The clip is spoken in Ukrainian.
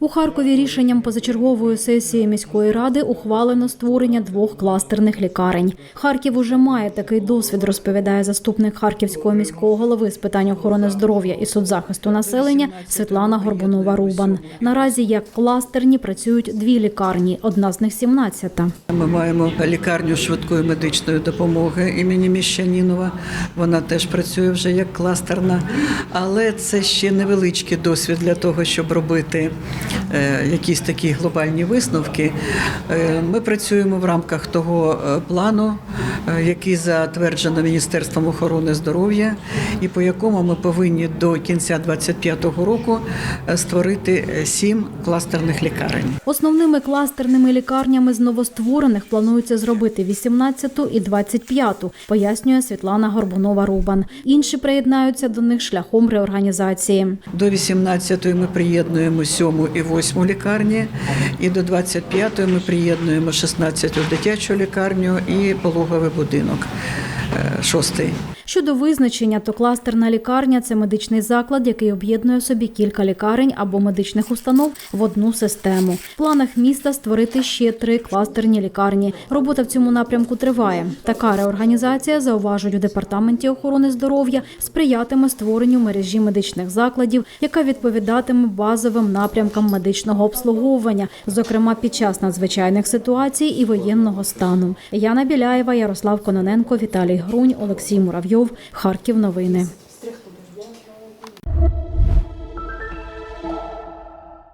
У Харкові рішенням позачергової сесії міської ради ухвалено створення двох кластерних лікарень. Харків уже має такий досвід, розповідає заступник харківського міського голови з питань охорони здоров'я і соцзахисту населення Світлана Горбунова-Рубан. Наразі як кластерні працюють дві лікарні, одна з них 17-та. Ми маємо лікарню швидкої медичної допомоги імені Міщанінова. Вона теж працює вже як кластерна, але це ще невеличкий досвід для того, щоб робити е, якісь такі глобальні висновки. Е, Ми працюємо в рамках того е, плану, який затверджено Міністерством охорони здоров'я, і по якому ми повинні до кінця 2025 року створити сім кластерних лікарень. Основними кластерними лікарнями з новостворених планується зробити 18-ту і 25-ту, пояснює Світлана Горбунова-Рубан. Інші приєднаються до них шляхом реорганізації. До 18-ї ми приєднуємо 7 і восьму лікарні, і до 25-ї ми приєднуємо 16-ту дитячу лікарню і пологовий будинок шостий. Щодо визначення, то кластерна лікарня це медичний заклад, який об'єднує собі кілька лікарень або медичних установ в одну систему. В планах міста створити ще три кластерні лікарні. Робота в цьому напрямку триває. Така реорганізація, зауважують у департаменті охорони здоров'я, сприятиме створенню мережі медичних закладів, яка відповідатиме базовим напрямкам медичного обслуговування, зокрема під час надзвичайних ситуацій і воєнного стану. Яна Біляєва, Ярослав Кононенко, Віталій Грунь, Олексій Муравйов, Харків. Новини.